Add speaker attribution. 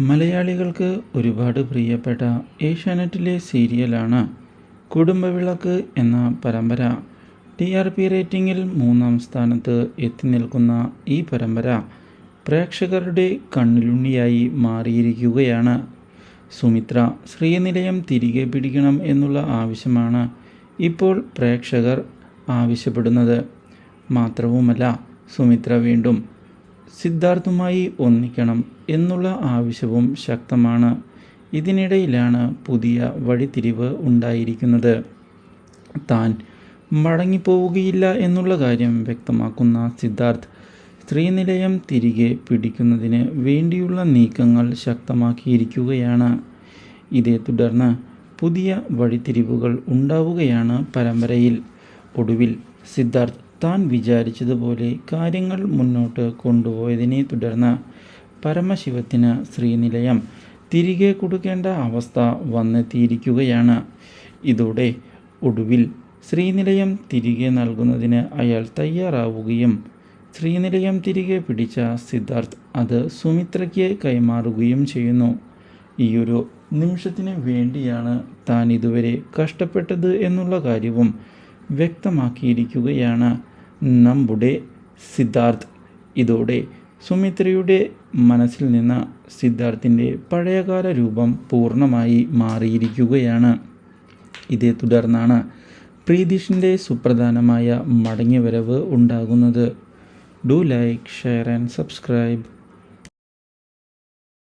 Speaker 1: മലയാളികൾക്ക് ഒരുപാട് പ്രിയപ്പെട്ട ഏഷ്യാനെറ്റിലെ സീരിയലാണ് കുടുംബവിളക്ക് എന്ന പരമ്പര. ടി ആർ പി റേറ്റിംഗിൽ മൂന്നാം സ്ഥാനത്ത് എത്തി നിൽക്കുന്ന ഈ പരമ്പര പ്രേക്ഷകരുടെ കണ്ണിലുണ്ണിയായി മാറിയിരിക്കുകയാണ്. സുമിത്ര ശ്രീനിലയം തിരികെ പിടിക്കണം എന്നുള്ള ആവശ്യമാണ് ഇപ്പോൾ പ്രേക്ഷകർ ആവശ്യപ്പെടുന്നത്. മാത്രവുമല്ല സുമിത്ര വീണ്ടും സിദ്ധാർത്ഥുമായി ഒന്നിക്കണം എന്നുള്ള ആവശ്യവും ശക്തമാണ്. ഇതിനിടയിലാണ് പുതിയ വഴിത്തിരിവ് ഉണ്ടായിരിക്കുന്നത്. താൻ മടങ്ങിപ്പോവുകയില്ല എന്നുള്ള കാര്യം വ്യക്തമാക്കുന്ന സിദ്ധാർത്ഥ് സ്ത്രീനിലയം തിരികെ പിടിക്കുന്നതിന് വേണ്ടിയുള്ള നീക്കങ്ങൾ ശക്തമാക്കിയിരിക്കുകയാണ്. ഇതേ തുടർന്ന് പുതിയ വഴിത്തിരിവുകൾ ഉണ്ടാവുകയാണ് പരമ്പരയിൽ. ഒടുവിൽ സിദ്ധാർത്ഥ് താൻ വിചാരിച്ചതുപോലെ കാര്യങ്ങൾ മുന്നോട്ട് കൊണ്ടുപോയതിനെ തുടർന്ന് പരമശിവത്തിന് ശ്രീനിലയം തിരികെ കൊടുക്കേണ്ട അവസ്ഥ വന്നെത്തിയിരിക്കുകയാണ്. ഇതോടെ ഒടുവിൽ ശ്രീനിലയം തിരികെ നൽകുന്നതിന് അയാൾ തയ്യാറാവുകയും ശ്രീനിലയം തിരികെ പിടിച്ച സിദ്ധാർത്ഥ് അത് സുമിത്രയ്ക്ക് കൈമാറുകയും ചെയ്യുന്നു. ഈയൊരു നിമിഷത്തിന് വേണ്ടിയാണ് താൻ ഇതുവരെ കഷ്ടപ്പെട്ടത് എന്നുള്ള കാര്യവും വ്യക്തമാക്കിയിരിക്കുകയാണ്. നമ്മുടെ സിദ്ധാർത്ഥ്. ഇതോടെ സുമിത്രയുടെ മനസ്സിൽ നിന്ന് സിദ്ധാർത്ഥിന്റെ പഴയകാല രൂപം പൂർണമായി മാറിയിരിക്കുകയാണ്. ഇതേ തുടർന്നാണ് പ്രീതിഷിന്റെ സുപ്രധാനമായ മടങ്ങിവരവ് ഉണ്ടാകുന്നത്. Do like share and subscribe.